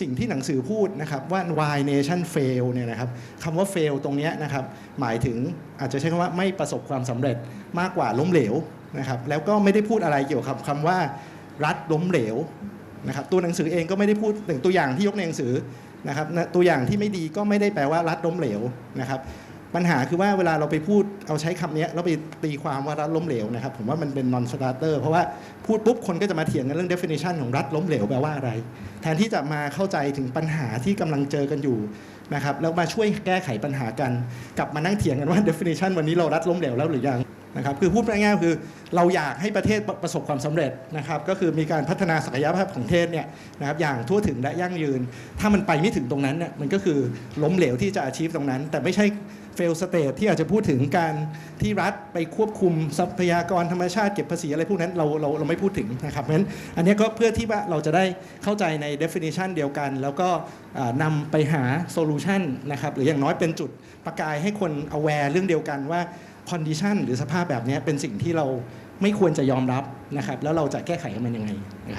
สิ่งที่หนังสือพูดนะครับว่า why nation fail เนี่ยนะครับคำว่า fail ตรงนี้นะครับหมายถึงอาจจะใช้คำว่าไม่ประสบความสำเร็จมากกว่าล้มเหลวนะครับแล้วก็ไม่ได้พูดอะไรเกี่ยวกับคำว่ารัฐล้มเหลวนะครับตัวหนังสือเองก็ไม่ได้พูดถึงตัวอย่างที่ยกในหนังสือนะครับตัวอย่างที่ไม่ดีก็ไม่ได้แปลว่ารัฐล้มเหลวนะครับ ปัญหาคือว่าเวลาเราไปพูดเอาใช้คำนี้แล้วไปตีความว่ารัฐล้มเหลวนะครับ ผมว่ามันเป็น non starter เพราะว่าพูดปุ๊บคนก็จะมาเถียงกันเรื่อง definition ของรัฐล้มเหลวแปลว่าอะไร แทนที่จะมาเข้าใจถึงปัญหาที่กำลังเจอกันอยู่นะครับแล้วมาช่วยแก้ไขปัญหากัน กลับมานั่งเถียงกันว่า definition วันนี้เรารัฐล้มเหลวแล้วหรือยัง นะครับคือพูดง่ายๆคือเราอยากให้ประเทศประสบความสำเร็จนะครับก็คือมีการพัฒนาศักยภาพของประเทศเนี่ยนะครับอย่างทั่วถึงและยั่งยืน ถ้ามันไปไม่ถึงตรงนั้นเนี่ยมันก็คือล้มเหลวที่จะ achieve ตรงนั้น แต่ไม่ใช่ fail state ที่อาจจะพูดถึงการที่รัฐไปควบคุมทรัพยากรธรรมชาติเก็บภาษีอะไรพวกนั้นเราเราเราไม่พูดถึงนะครับเพราะฉะนั้นอันนี้ก็เพื่อที่ว่าเราจะได้เข้าใจใน definition เดียวกัน แล้วก็อ่านำไปหา solution นะครับหรืออย่างน้อยเป็นจุดประกายให้คน aware เรื่องเดียวกันว่า คอนดิชันหรือสภาพแบบนี้เป็นสิ่งที่เราไม่ควรจะยอมรับนะครับ แล้วเราจะแก้ไขมันยังไงนะครับ